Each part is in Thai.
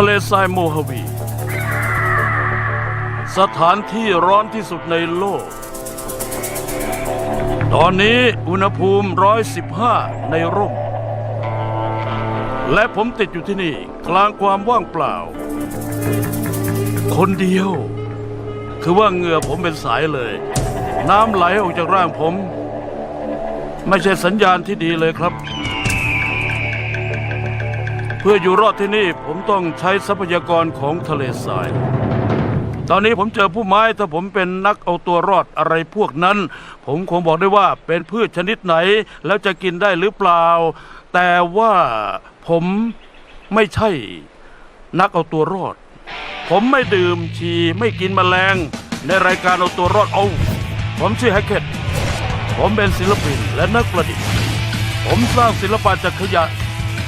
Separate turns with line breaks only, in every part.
ทะเลทรายโมฮาวี สถานที่ร้อนที่สุดในโลก ตอนนี้อุณหภูมิ 115 ในร่ม และผมติดอยู่ที่นี่กลางความว่างเปล่า คนเดียว คือว่าเหงื่อผมเป็นสายเลย น้ำไหลออกจากร่างผม ไม่ใช่สัญญาณที่ดีเลยครับ พื่ออยู่รอดที่นี่ผมต้องใช้ทรัพยากรของทะเลทราย ตอนนี้ผมเจอผู้ไม้ถ้าผมเป็นนักเอาตัวรอดอะไรพวกนั้น ผมคงบอกได้ว่าเป็นพืชชนิดไหนแล้วจะกินได้หรือเปล่า แต่ว่าผมไม่ใช่ นักเอาตัวรอด ผมไม่ดื่มชีไม่กินแมลง ในรายการเอาตัวรอดเอา ผมชื่อแฮกเก็ตผมเป็นศิลปินและนักประดิษฐ์ ผมสร้างศิลปะจากขยะ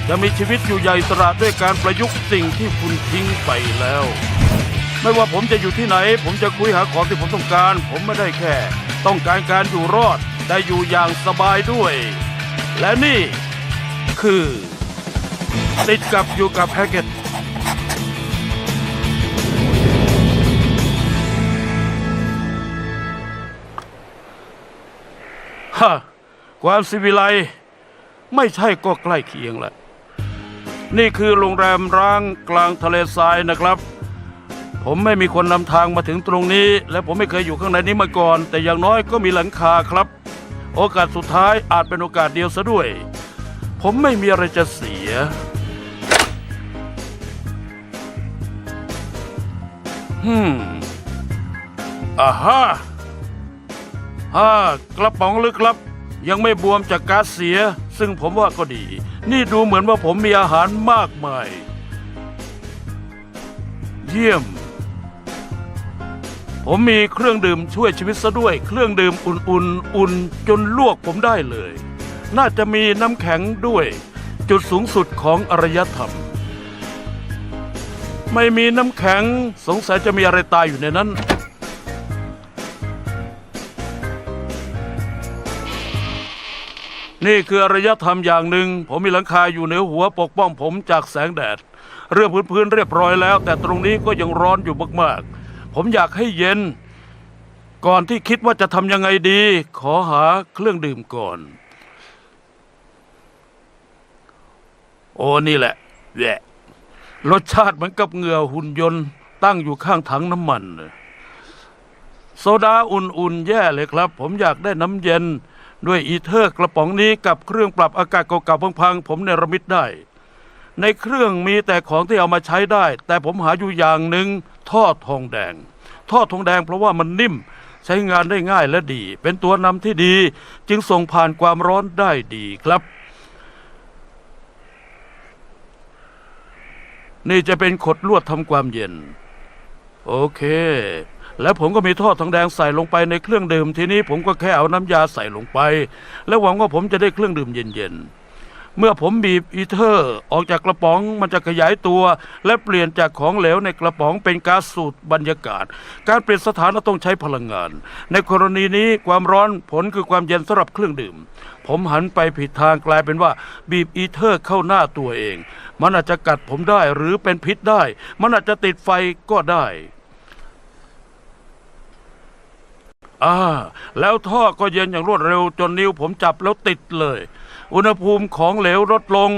จะมีชีวิตอยู่ใหญ่ตระด้วยการประยุกต์สิ่งที่คุณทิ้งไปแล้ว ไม่ว่าผมจะอยู่ที่ไหน ผมจะคุยหาของที่ผมต้องการ ผมไม่ได้แค่ ต้องการการอยู่รอดได้อยู่อย่างสบายด้วย และนี่คือ ติดกับอยู่กับแฮกเก็ตฮะความสิวิไลไม่ใช่ก็ใกล้เคียงแหละ นี่คือโรงแรมร้างกลางทะเลทรายนะครับ ผมไม่มีคนนำทางมาถึงตรงนี้ และผมไม่เคยอยู่ข้างในนี้มาก่อน แต่อย่างน้อยก็มีหลังคาครับ โอกาสสุดท้ายอาจเป็นโอกาสเดียวซะด้วย ผมไม่มีอะไรจะเสีย ฮึมอ่าฮะฮ่ากระป๋องลึกลับ ยังไม่บวมจากก๊าซเสีย ซึ่งผมว่าก็ดี นี่ดูเหมือนว่าผมมีอาหารมากมาย เยี่ยม ผมมีเครื่องดื่มช่วยชีวิตซะด้วย เครื่องดื่มอุ่นๆ อุ่นจนลวกผมได้เลย น่าจะมีน้ำแข็งด้วย จุดสูงสุดของอารยธรรม ไม่มีน้ำแข็งสงสัยจะมีอะไรตายอยู่ในนั้น นี่คืออารยธรรมอย่างหนึ่ง ผมมีหลังคาอยู่เหนือหัวปกป้องผมจากแสงแดด เรื่องพื้นๆเรียบร้อยแล้ว แต่ตรงนี้ก็ยังร้อนอยู่มากๆ ผมอยากให้เย็น ก่อนที่คิดว่าจะทำยังไงดี ขอหาเครื่องดื่มก่อน โอ้นี่แหละแหละรสชาติเหมือนกับเหงื่อหุ่นยนต์ ตั้งอยู่ข้างถังน้ำมัน โซดาอุ่นๆแย่เลยครับ ผมอยากได้น้ำเย็น ด้วยอีเทอร์กระป๋องนี้กับเครื่องปรับอากาศเก่าๆพังๆผมเนรมิตได้ ในเครื่องมีแต่ของที่เอามาใช้ได้ แต่ผมหาอยู่อย่างหนึ่งท่อทองแดง ท่อทองแดงเพราะว่ามันนิ่มใช้งานได้ง่ายและดี เป็นตัวนำที่ดี จึงส่งผ่านความร้อนได้ดีครับ นี่จะเป็นขดลวดทำความเย็น โอเค แล้วผมก็มีท่อทองแดงใส่ลงไปในเครื่องดื่มทีนี้ผมก็แค่เอาน้ำยาใส่ลงไป แล้วหวังว่าผมจะได้เครื่องดื่มเย็นๆ เมื่อผมบีบอีเทอร์ออกจากกระป๋องมันจะขยายตัว และเปลี่ยนจากของเหลวในกระป๋องเป็นก๊าซสูตรบรรยากาศ การเปลี่ยนสถานะต้องใช้พลังงาน ในกรณีนี้ความร้อนผลคือความเย็นสำหรับเครื่องดื่ม ผมหันไปผิดทางกลายเป็นว่าบีบอีเทอร์เข้าหน้าตัวเอง มันอาจจะกัดผมได้หรือเป็นพิษได้ มันอาจจะติดไฟก็ได้ อ่าแล้วท่อก็เย็นอย่างรวดเร็วจนนิ้วผมจับแล้วติดเลย อุณหภูมิของเหลวลดลง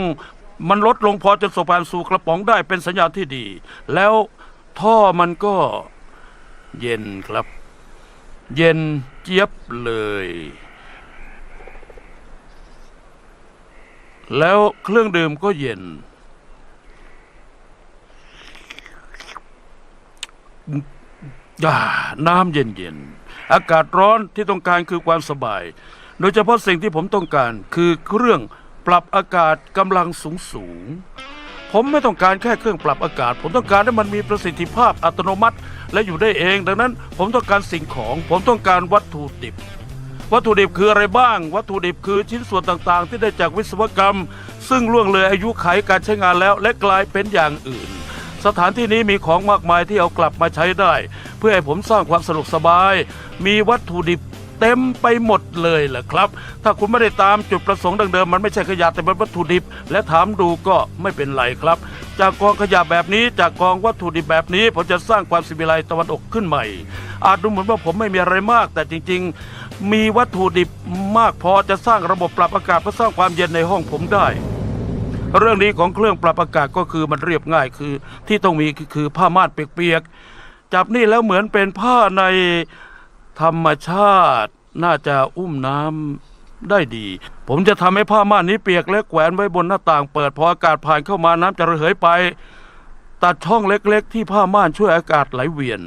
มันลดลงพอจะส่งผ่านสู่กระป๋องได้เป็นสัญญาณที่ดี แล้วท่อมันก็เย็นครับ เย็นเจี๊ยบเลย แล้วเครื่องดื่มก็เย็นอ่าน้ำเย็นๆ อากาศร้อนที่ต้องการคือความสบาย โดยเฉพาะสิ่งที่ผมต้องการคือเครื่องปรับอากาศกำลังสูงสูง ผมไม่ต้องการแค่เครื่องปรับอากาศ ผมต้องการให้มันมีประสิทธิภาพอัตโนมัติ และอยู่ได้เอง ดังนั้น ผมต้องการสิ่งของ ผมต้องการวัตถุดิบ วัตถุดิบคืออะไรบ้าง วัตถุดิบคือชิ้นส่วนต่างๆ ที่ได้จากวิศวกรรม ซึ่งล่วงเลยอายุไขการใช้งานแล้ว และกลายเป็นอย่างอื่น สถานที่นี้มีของมากมายที่เอากลับมาใช้ได้ เพื่อให้ผมสร้างความสะดวกสบาย มีวัตถุดิบเต็มไปหมดเลยแหละครับ ถ้าคุณไม่ได้ตามจุดประสงค์ดังเดิมมันไม่ใช่ขยะแต่เป็นวัตถุดิบ และถามดูก็ไม่เป็นไรครับ จากกองขยะแบบนี้จากกองวัตถุดิบแบบนี้ผมจะสร้างความสิวิไลตะวันออกขึ้นใหม่ อาจดูเหมือนว่าผมไม่มีอะไรมาก แต่จริง ๆ มีวัตถุดิบมากพอจะสร้างระบบปรับอากาศเพื่อสร้างความเย็นในห้องผมได้ เรื่องนี้ของเครื่องปรับอากาศก็คือมันเรียบง่ายคือ ที่ต้องมีคือผ้าม่านเปียกๆจับนี่แล้วเหมือนเป็นผ้าในธรรมชาติน่าจะอุ้มน้ำได้ดี ผมจะทำให้ผ้าม่านนี้เปียกและแขวนไว้บนหน้าต่างเปิดพออากาศผ่านเข้ามาน้ำจะระเหยไปตัดช่องเล็กๆ ที่ผ้าม่านช่วยอากาศไหลเวียน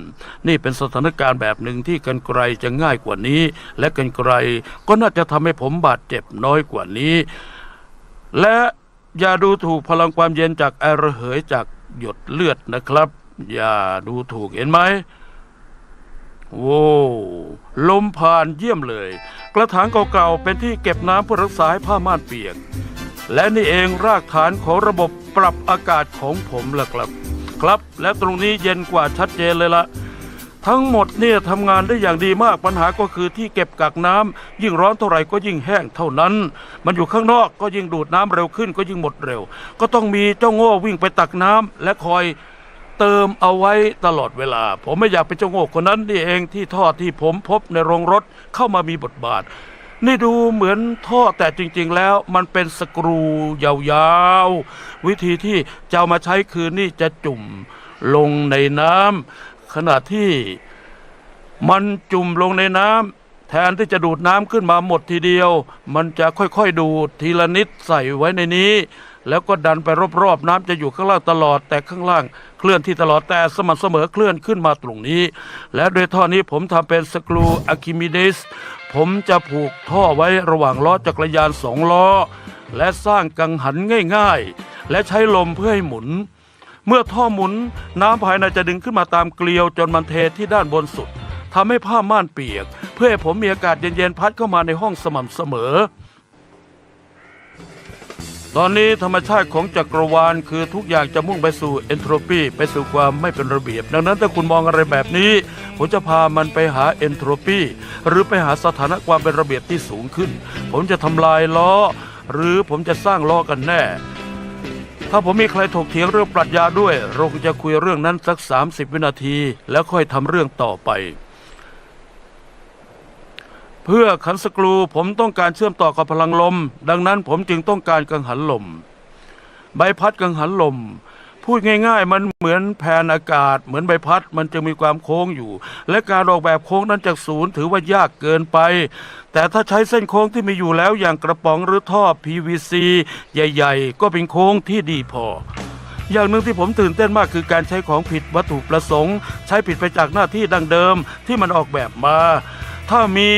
นี่เป็นสถานการณ์แบบหนึ่งที่กันไกรจะง่ายกว่านี้ และกันไกรก็น่าจะทำให้ผมบาดเจ็บน้อยกว่านี้ และ อย่าดูถูกพลังความเย็นจากไอระเหยจากหยดเลือดนะครับ อย่าดูถูกเห็นไหมโว้ลมผ่านเยี่ยมเลย กระถางเก่าๆเป็นที่เก็บน้ำเพื่อรักษาให้ผ้าม่านเปียก และนี่เองรากฐานของระบบปรับอากาศของผมล่ะครับ ครับ และตรงนี้เย็นกว่าชัดเจนเลยละ ทั้งหมดเนี่ยทำงานได้อย่างดีมากปัญหาก็คือที่เก็บกักน้ำยิ่งร้อนเท่าไหร่ก็ยิ่งแห้งเท่านั้น มันอยู่ข้างนอกก็ยิ่งดูดน้ำเร็วขึ้นก็ยิ่งหมดเร็ว ก็ต้องมีเจ้าโง่วิ่งไปตักน้ำและคอยเติมเอาไว้ตลอดเวลา ผมไม่อยากเป็นเจ้าโง่คนนั้นนี่เองที่ท่อที่ผมพบในโรงรถเข้ามามีบทบาท นี่ดูเหมือนท่อแต่จริง ๆ แล้วมันเป็นสกรูยาวๆวิธีที่จะามาใช้คือนี่จะจุ่มลงในน้ำ ขณะที่มันจุ่มลงในน้ำแทนที่จะดูดน้ำขึ้นมาหมดทีเดียว มันจะค่อยๆดูดทีละนิดใส่ไว้ในนี้ แล้วก็ดันไปรอบๆน้ำจะอยู่ข้างล่างตลอด แต่ข้างล่างเคลื่อนที่ตลอดแต่สม่ำเสมอเคลื่อนขึ้นมาตรงนี้ และโดยท่อนี้ผมทำเป็นสกรูอะคิมิเดสผมจะผูกท่อไว้ระหว่างล้อจักรยานสองล้อ และสร้างกังหันง่ายๆ และใช้ลมเพื่อให้หมุน เมื่อท่อหมุน น้ำภายในจะดึงขึ้นมาตามเกลียวจนมันเทที่ด้านบนสุดทำให้ผ้าม่านเปียก เพื่อให้ผมมีอากาศเย็นๆพัดเข้ามาในห้องสม่ำเสมอ ตอนนี้ธรรมชาติของจักรวาลคือทุกอย่างจะมุ่งไปสู่เอนโทรปีไปสู่ความไม่เป็นระเบียบ ดังนั้นถ้าคุณมองอะไรแบบนี้ ผมจะพามันไปหาเอนโทรปีหรือไปหาสถานะความเป็นระเบียบที่สูงขึ้น ผมจะทำลายล้อ หรือผมจะสร้างล้อกันแน่ ถ้าผมมีใครถกเถียงเรื่องปรัชญาด้วย เราจะคุยเรื่องนั้นสัก 30 วินาที แล้วค่อยทำเรื่องต่อไป เพื่อขันสกรูผมต้องการเชื่อมต่อกับพลังลม ดังนั้นผมจึงต้องการกังหันลม ใบพัดกังหันลม พูดง่าย ๆ มันเหมือนแผ่นอากาศ เหมือนใบพัด มันจะมีความโค้งอยู่ และการออกแบบโค้งนั้นจากศูนย์ถือว่ายากเกินไป แต่ถ้าใช้เส้นโค้งที่มีอยู่แล้วอย่างกระป๋องหรือท่อ PVC ใหญ่ ๆ ก็เป็นโค้งที่ดีพอ อย่างหนึ่งที่ผมตื่นเต้นมากคือการใช้ของผิดวัตถุประสงค์ ใช้ผิดไปจากหน้าที่ดังเดิมที่มันออกแบบมา ถ้ามี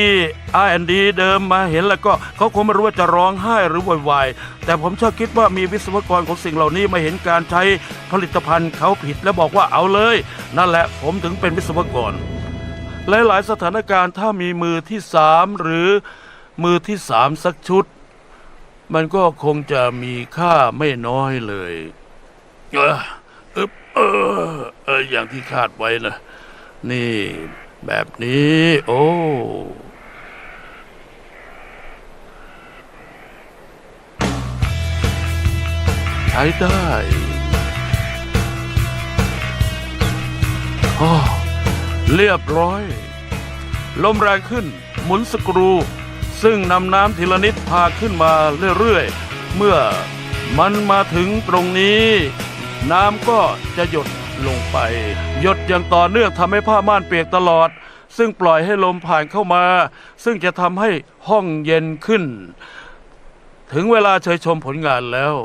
R&D เดิมมาเห็นแล้วก็เขาคงไม่รู้ว่าจะร้องไห้หรือวยวายแต่ผมชอบคิดว่ามีวิศวกรของสิ่งเหล่านี้มาเห็นการใช้ผลิตภัณฑ์เขาผิดแล้วบอกว่าเอาเลย นั่นแหละผมถึงเป็นวิศวกร หลายๆสถานการณ์ถ้ามีมือที่สามหรือมือที่สามสักชุด มันก็คงจะมีค่าไม่น้อยเลย เออเออเออเอออย่างที่คาดไว้นะนี่ แบบนี้ โอ้ใช้ได้โอ้เรียบร้อย ลมแรงขึ้น หมุนสกรู ซึ่งนำน้ำทีละนิดพาขึ้นมาเรื่อยๆ เมื่อมันมาถึงตรงนี้ น้ำก็จะหยด ลงไปหยดอย่างต่อเนื่องทำให้ผ้าม่านเปียกตลอด ซึ่งปล่อยให้ลมผ่านเข้ามา ซึ่งจะทำให้ห้องเย็นขึ้น ถึงเวลาเชยชมผลงานแล้ว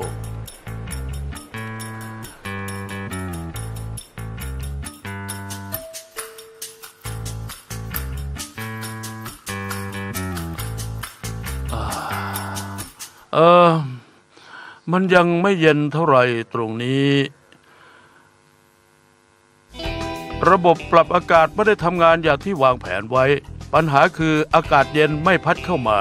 เออมันยังไม่เย็นเท่าไหร่ตรงนี้ ระบบปรับอากาศไม่ได้ทำงานอย่างที่วางแผนไว้ ปัญหาคืออากาศเย็นไม่พัดเข้ามา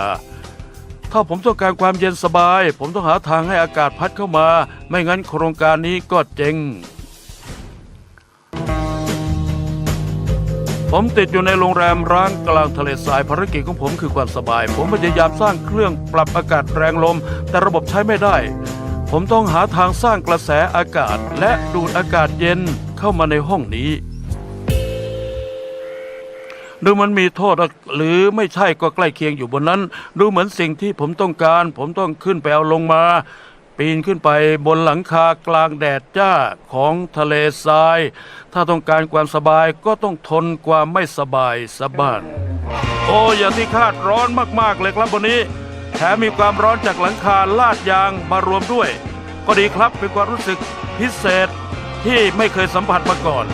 ถ้าผมต้องการความเย็นสบาย ผมต้องหาทางให้อากาศพัดเข้ามา ไม่งั้นโครงการนี้ก็เจ๊งผมติดอยู่ในโรงแรมร้างกลางทะเลทรายภารกิจของผมคือความสบาย ผมพยายามสร้างเครื่องปรับอากาศแรงลม แต่ระบบใช้ไม่ได้ ผมต้องหาทางสร้างกระแสอากาศ และดูดอากาศเย็นเข้ามาในห้องนี้ ดูมันมีโทษหรือไม่ใช่ก็ใกล้เคียงอยู่บนนั้น ดูเหมือนสิ่งที่ผมต้องการ ผมต้องขึ้นไปเอาลงมา ปีนขึ้นไปบนหลังคากลางแดดจ้าของทะเลทราย ถ้าต้องการความสบายก็ต้องทนความไม่สบายสะบ้าน โอ้อย่างที่คาดร้อนมากๆเลยครับบนนี้แถมมีความร้อนจากหลังคาลาดยางมารวมด้วย ก็ดีครับเป็นความรู้สึกพิเศษที่ไม่เคยสัมผัสมาก่อน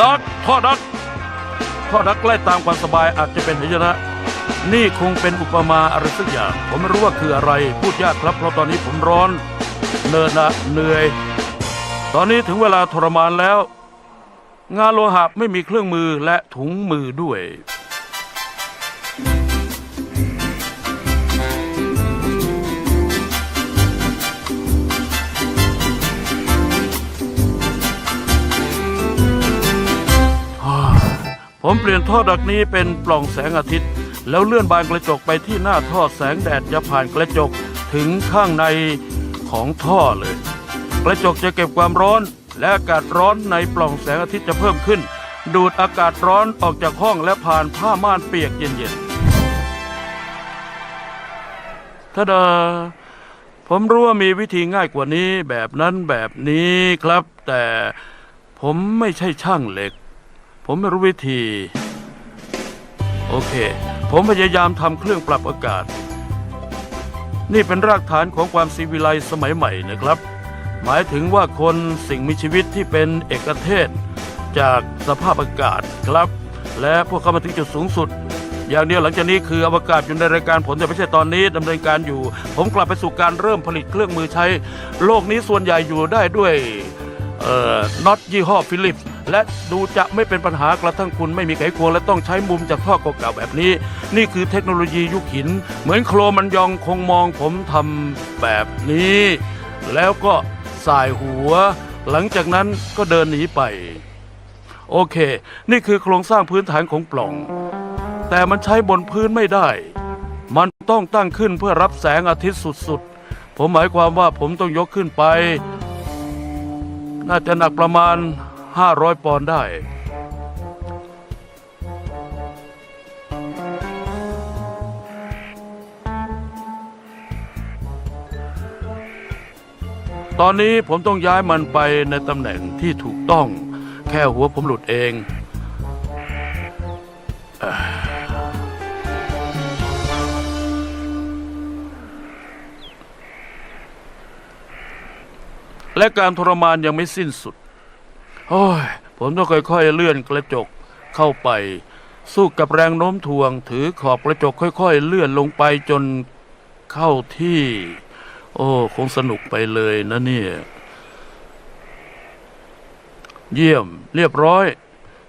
ดักท่อดักท่อดักไล่ตามความสบายอาจจะเป็นหายนะ นี่คงเป็นอุปมาอะไรสักอย่าง ผมไม่รู้ว่าคืออะไรพูดยากครับ เพราะตอนนี้ผมร้อน เนินนะเหนื่อย ตอนนี้ถึงเวลาทรมานแล้ว งานโลหะไม่มีเครื่องมือและถุงมือด้วย ผมเปลี่ยนท่อดักนี้เป็นปล่องแสงอาทิตย์ แล้วเลื่อนบานกระจกไปที่หน้าท่อแสงแดดจะผ่านกระจกถึงข้างในของท่อเลย กระจกจะเก็บความร้อน และอากาศร้อนในปล่องแสงอาทิตย์จะเพิ่มขึ้น ดูดอากาศร้อนออกจากห้องและผ่านผ้าม่านเปียกเย็นๆถ้าดาผมรู้ว่ามีวิธีง่ายกว่านี้แบบนั้นแบบนี้ครับ แต่ผมไม่ใช่ช่างเหล็ก ผมไม่รู้วิธี โอเค ผมพยายามทำเครื่องปรับอากาศ นี่เป็นรากฐานของความซีวิไลสมัยใหม่นะครับ หมายถึงว่าคนสิ่งมีชีวิตที่เป็นเอกเทศ จากสภาพอากาศครับ และพวกเขามาถึงจุดสูงสุด อย่างเดียวหลังจากนี้คืออวกาศอยู่ในรายการผลแต่ไม่ใช่ตอนนี้ดำเนินการอยู่ ผมกลับไปสู่การเริ่มผลิตเครื่องมือใช้ โลกนี้ส่วนใหญ่อยู่ได้ด้วยเอ่อน็อตยี่ห้อฟิลิปส์ และดูจะไม่เป็นปัญหากระทั่งคุณไม่มีไขควงและต้องใช้มุมจากท่อเก่าๆแบบนี้ นี่คือเทคโนโลยียุคหิน เหมือนโครมันยองคงมองผมทำแบบนี้ แล้วก็สายหัว หลังจากนั้นก็เดินหนีไป โอเค นี่คือโครงสร้างพื้นฐานของปล่อง แต่มันใช้บนพื้นไม่ได้ มันต้องตั้งขึ้นเพื่อรับแสงอาทิตย์สุดๆ ผมหมายความว่าผมต้องยกขึ้นไป น่าจะหนักประมาณ 500 ปอนด์ได้ ตอนนี้ผมต้องย้ายมันไปในตำแหน่งที่ถูกต้อง แค่หัวผมหลุดเองและการทรมานยังไม่สิ้นสุด โอ้ยผมต้องค่อยๆ เลื่อนกระจกเข้าไป สู้กับแรงโน้มถ่วง ถือขอบกระจกค่อย ๆ เลื่อนลงไปจนเข้าที่ โอ้คงสนุกไปเลยนะเนี่ย เยี่ยมเรียบร้อย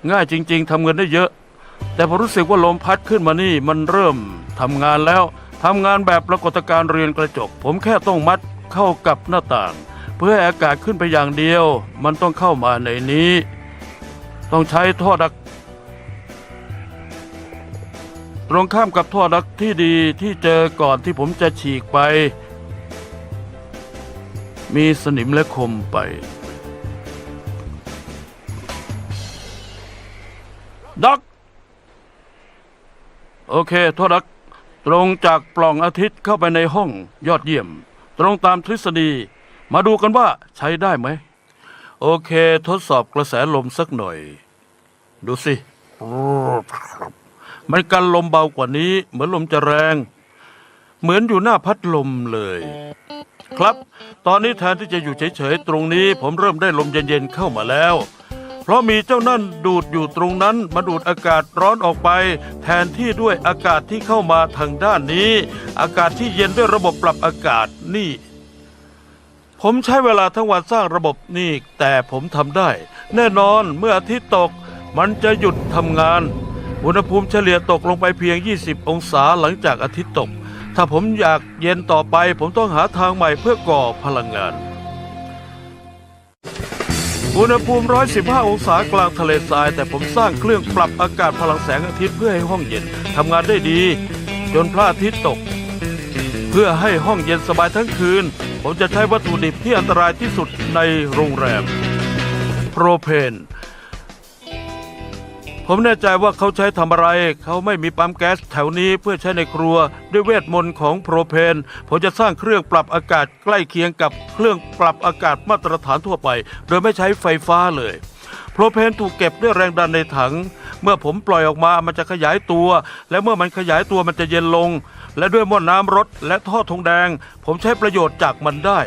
ง่ายจริง ๆทำเงินได้เยอะ แต่พอรู้สึกว่าลมพัดขึ้นมานี่ มันเริ่มทำงานแล้วทำงานแบบปรากฏการณ์เรือนกระจก ผมแค่ต้องมัดเข้ากับหน้าต่าง เพื่อให้อากาศขึ้นไปอย่างเดียว มันต้องเข้ามาในนี้ ต้องใช้ท่อดัก ตรงข้ามกับท่อดักที่ดีที่เจอก่อนที่ผมจะฉีกไป มีสนิมและคมไป ดัก โอเคท่อดัก ตรงจากปล่องอาทิตย์เข้าไปในห้องยอดเยี่ยม ตรงตามทฤษฎี มาดูกันว่าใช้ได้ไหม โอเค ทดสอบกระแสลมสักหน่อย ดูสิ มันกันลมเบากว่านี้ เหมือนลมจะแรง เหมือนอยู่หน้าพัดลมเลย ครับ ตอนนี้แทนที่จะอยู่เฉยๆตรงนี้ ผมเริ่มได้ลมเย็นๆเข้ามาแล้ว เพราะมีเจ้านั่นดูดอยู่ตรงนั้นมาดูดอากาศร้อนออกไป แทนที่ด้วยอากาศที่เข้ามาทางด้านนี้ อากาศที่เย็นด้วยระบบปรับอากาศนี่ ผมใช้เวลาทั้งวันสร้างระบบนี่แต่ผมทำได้ แน่นอนเมื่ออาทิตย์ตกมันจะหยุดทำงาน อุณหภูมิเฉลี่ยตกลงไปเพียง 20 องศาหลังจากอาทิตย์ตก ถ้าผมอยากเย็นต่อไป ผมต้องหาทางใหม่เพื่อก่อพลังงาน อุณหภูมิ 115 องศากลางทะเลทราย แต่ผมสร้างเครื่องปรับอากาศพลังแสงอาทิตย์เพื่อให้ห้องเย็นทำงานได้ดี จนพระอาทิตย์ตก เพื่อให้ห้องเย็นสบายทั้งคืน ผมจะใช้วัตถุดิบที่อันตรายที่สุดในโรงแรมโปรเพน ผมแน่ใจว่าเขาใช้ทำอะไร เขาไม่มีปั๊มแก๊สแถวนี้เพื่อใช้ในครัวด้วยเวทมนต์ของโปรเพน ผมจะสร้างเครื่องปรับอากาศใกล้เคียงกับเครื่องปรับอากาศมาตรฐานทั่วไป โดยไม่ใช้ไฟฟ้าเลยโปรเพนถูกเก็บด้วยแรงดันในถัง เมื่อผมปล่อยออกมามันจะขยายตัว และเมื่อมันขยายตัวมันจะเย็นลง และด้วยหม้อน้ำรถและท่อทองแดง ผมใช้ประโยชน์จากมันได้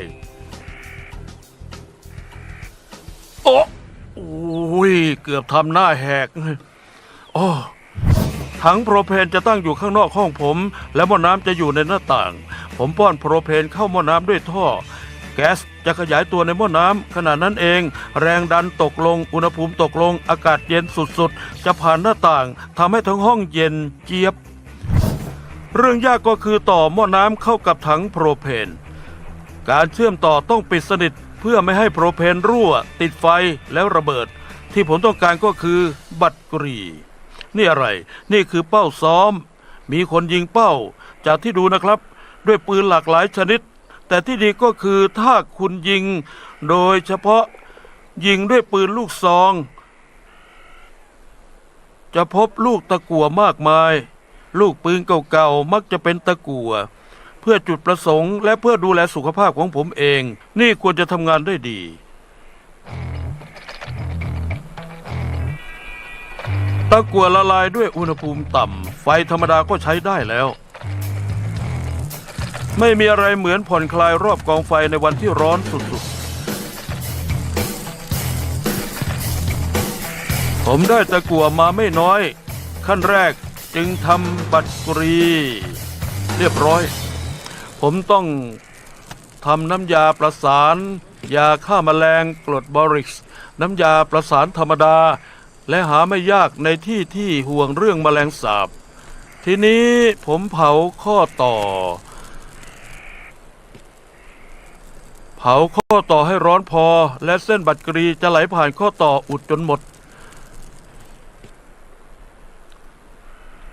โอ้โอ้ยเกือบทำหน้าแหกโอ้ถังโปรเพนจะตั้งอยู่ข้างนอกห้องผม และหม้อน้ำจะอยู่ในหน้าต่าง ผมป้อนโปรเพนเข้าหม้อน้ำด้วยท่อ แก๊สจะขยายตัวในหม้อน้ำขณะนั้นเอง แรงดันตกลง อุณหภูมิตกลง อากาศเย็นสุดๆ จะผ่านหน้าต่างทำให้ทั้งห้องเย็นเจี๊ยบ เรื่องยากก็คือต่อหม้อน้ำเข้ากับถังโปรเพน การเชื่อมต่อต้องปิดสนิทเพื่อไม่ให้โปรเพนรั่ว ติดไฟแล้วระเบิด ที่ผมต้องการก็คือบัตรกรี นี่อะไร นี่คือเป้าซ้อม มีคนยิงเป้า จากที่ดูนะครับ ด้วยปืนหลากหลายชนิด แต่ที่ดีก็คือถ้าคุณยิง โดยเฉพาะยิงด้วยปืนลูกซอง จะพบลูกตะกั่วมากมาย ลูกปืนเก่าๆมักจะเป็นตะกั่วเพื่อจุดประสงค์และเพื่อดูแลสุขภาพของผมเอง นี่ควรจะทำงานได้ดี ตะกั่วละลายด้วยอุณหภูมิต่ำ ไฟธรรมดาก็ใช้ได้แล้ว ไม่มีอะไรเหมือนผ่อนคลายรอบกองไฟในวันที่ร้อนสุดๆ ผมได้ตะกั่วมาไม่น้อย ขั้นแรก จึงทำบัตรกรี เรียบร้อย ผมต้องทำน้ำยาประสาน ยาฆ่าแมลงกรดบอริกส์น้ำยาประสานธรรมดา และหาไม่ยากในที่ที่ห่วงเรื่องแมลงสาบ ทีนี้ผมเผาข้อต่อ เผาข้อต่อให้ร้อนพอ และเส้นบัตรกรีจะไหลผ่านข้อต่ออุดจนหมด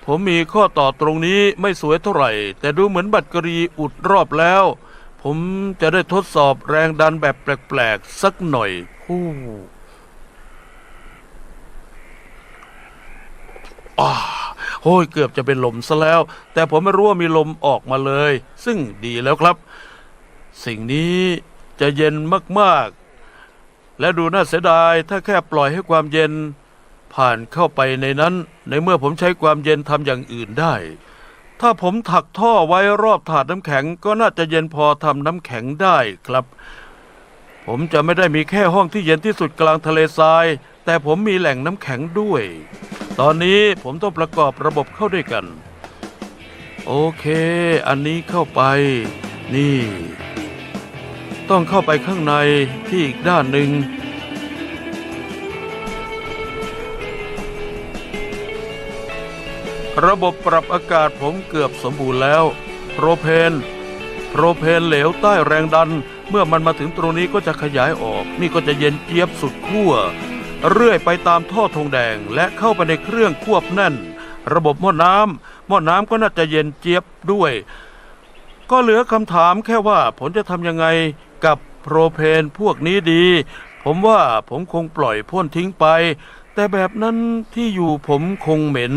ผมมีข้อต่อตรงนี้ไม่สวยเท่าไหร่ แต่ดูเหมือนบัตรกรีอุดรอบแล้ว ผมจะได้ทดสอบแรงดันแบบแปลกๆ สักหน่อยฮู้อ่าโอ้ยเกือบจะเป็นลมซะแล้ว แต่ผมไม่รู้ว่ามีลมออกมาเลย ซึ่งดีแล้วครับ สิ่งนี้จะเย็นมากๆ และดูน่าเสียดายถ้าแค่ปล่อยให้ความเย็น ผ่านเข้าไปในนั้น ในเมื่อผมใช้ความเย็นทำอย่างอื่นได้ ถ้าผมถักท่อไว้รอบถาดน้ำแข็ง ก็น่าจะเย็นพอทำน้ำแข็งได้ครับ ผมจะไม่ได้มีแค่ห้องที่เย็นที่สุดกลางทะเลทราย แต่ผมมีแหล่งน้ำแข็งด้วย ตอนนี้ผมต้องประกอบระบบเข้าด้วยกัน โอเค อันนี้เข้าไป นี่ ต้องเข้าไปข้างในที่อีกด้านหนึ่ง ระบบปรับอากาศผมเกือบสมบูรณ์แล้วโปรเพนโปรเพนเหลวใต้แรงดัน เมื่อมันมาถึงตรงนี้ก็จะขยายออก นี่ก็จะเย็นเจี๊ยบสุดขั้วเรื่อยไปตามท่อทองแดงและเข้าไปในเครื่องควบแน่น ระบบหม้อน้ำหม้อน้ำก็น่าจะเย็นเจี๊ยบด้วย ก็เหลือคำถามแค่ว่าผมจะทำยังไงกับโปรเพนพวกนี้ดี ผมว่าผมคงปล่อยพ่นทิ้งไป แต่แบบนั้นที่อยู่ผมคงเหม็น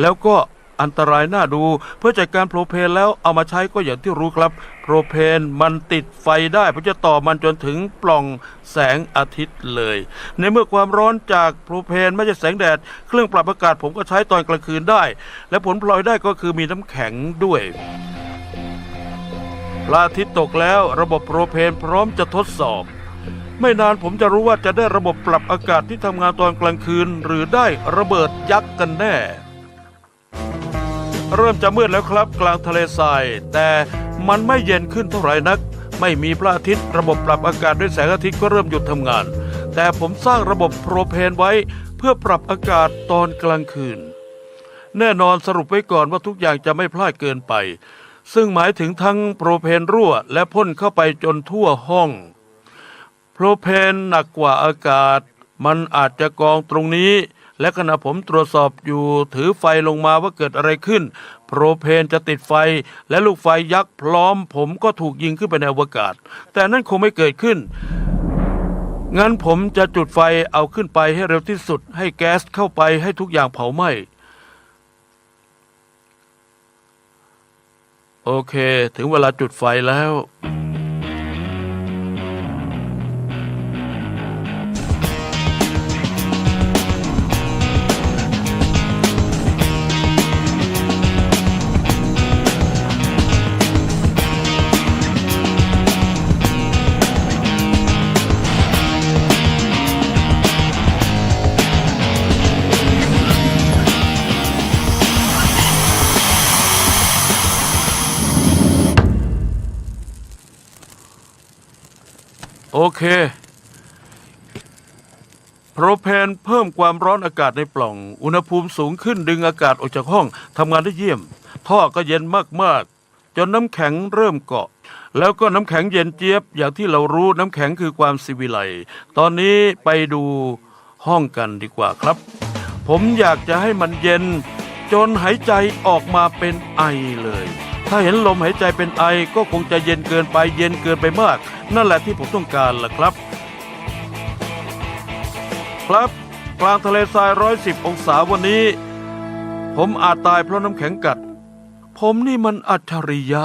แล้วก็อันตรายน่าดู เพื่อจัดการโปรเพนแล้วเอามาใช้ก็อย่างที่รู้ครับโปรเพนมันติดไฟได้ผมจะต่อมันจนถึงปล่องแสงอาทิตย์เลย ในเมื่อความร้อนจากโปรเพนไม่ใช่แสงแดด เครื่องปรับอากาศผมก็ใช้ตอนกลางคืนได้ และผลพลอยได้ก็คือมีน้ำแข็งด้วยพระอาทิตย์ตกแล้วระบบโปรเพนพร้อมจะทดสอบ ไม่นานผมจะรู้ว่าจะได้ระบบปรับอากาศที่ทำงานตอนกลางคืน หรือได้ระเบิดยักษ์กันแน่ เริ่มจะมืดแล้วครับกลางทะเลทราย แต่มันไม่เย็นขึ้นเท่าไหร่นัก ไม่มีพระอาทิตย์ระบบปรับอากาศด้วยแสงอาทิตย์ก็เริ่มหยุดทำงาน แต่ผมสร้างระบบโปรเพนไว้เพื่อปรับอากาศตอนกลางคืน แน่นอนสรุปไว้ก่อนว่าทุกอย่างจะไม่พลาดเกินไป ซึ่งหมายถึงทั้งโปรเพนรั่วและพ่นเข้าไปจนทั่วห้อง โพรเพนหนักกว่าอากาศ มันอาจจะกองตรงนี้ และขณะผมตรวจสอบอยู่ถือไฟลงมาว่าเกิดอะไรขึ้น โพรเพนจะติดไฟ และลูกไฟยักษ์พร้อม ผมก็ถูกยิงขึ้นไปในอวกาศ แต่นั่นคงไม่เกิดขึ้นงั้นผมจะจุดไฟเอาขึ้นไปให้เร็วที่สุด ให้แก๊สเข้าไปให้ทุกอย่างเผาไหม้โอเค ถึงเวลาจุดไฟแล้ว เคโปรเพนเพิ่มความร้อนอากาศในปล่อง อุณหภูมิสูงขึ้นดึงอากาศออกจากห้องทำงานได้เยี่ยม ท่อก็เย็นมากๆ จนน้ำแข็งเริ่มเกาะ แล้วก็น้ำแข็งเย็นเจี๊ยบ อย่างที่เรารู้น้ำแข็งคือความสิวิไลตอนนี้ไปดูห้องกันดีกว่าครับ ผมอยากจะให้มันเย็น จนหายใจออกมาเป็นไอเลย ถ้าเห็นลมหายใจเป็นไอก็คงจะเย็นเกินไปเย็นเกินไปมาก นั่นแหละที่ผมต้องการล่ะครับ ครับกลางทะเลทรายร้อยสิบองศาวันนี้ ผมอาจตายเพราะน้ำแข็งกัด ผมนี่มันอัจฉริยะ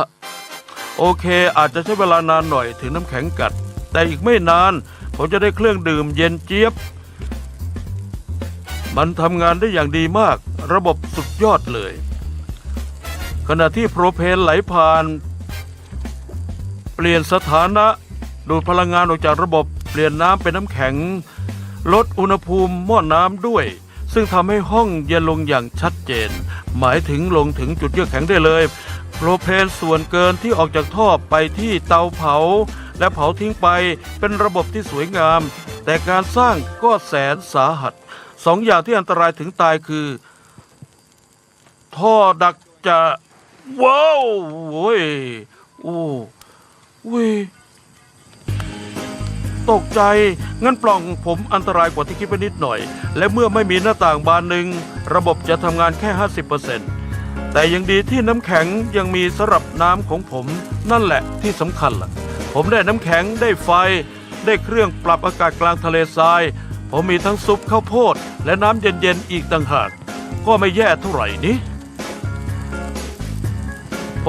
โอเค อาจจะใช้เวลานานหน่อยถึงน้ำแข็งกัด แต่อีกไม่นาน ผมจะได้เครื่องดื่มเย็นเจี๊ยบ มันทำงานได้อย่างดีมาก ระบบสุดยอดเลย ขณะที่โปรเพนไหลผ่าน เปลี่ยนสถานะดูดพลังงานออกจากระบบเปลี่ยนน้ำเป็นน้ำแข็ง ลดอุณหภูมิหม้อน้ำด้วย ซึ่งทำให้ห้องเย็นลงอย่างชัดเจน หมายถึงลงถึงจุดเยือกแข็งได้เลยโปรเพนส่วนเกินที่ออกจากท่อไปที่เตาเผา และเผาทิ้งไปเป็นระบบที่สวยงาม แต่การสร้างก็แสนสาหัสสองอย่างที่อันตรายถึงตายคือ ท่อดักจะ ว้าวโว้ยโอ้เว้ยตกใจ งั้นปล่องผมอันตรายกว่าที่คิดไปนิดหน่อย และเมื่อไม่มีหน้าต่างบานหนึ่ง ระบบจะทำงานแค่ 50%แต่ยังดีที่น้ำแข็งยังมีสำหรับน้ำของผม นั่นแหละที่สำคัญล่ะ ผมได้น้ำแข็งได้ไฟ ได้เครื่องปรับอากาศกลางทะเลทราย ผมมีทั้งซุปข้าวโพด และน้ำเย็นๆอีกต่างหาก ก็ไม่แย่เท่าไหร่นี่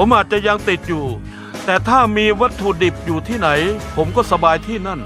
ผมอาจจะยังติดอยู่ แต่ถ้ามีวัตถุดิบอยู่ที่ไหน ผมก็สบายที่นั่น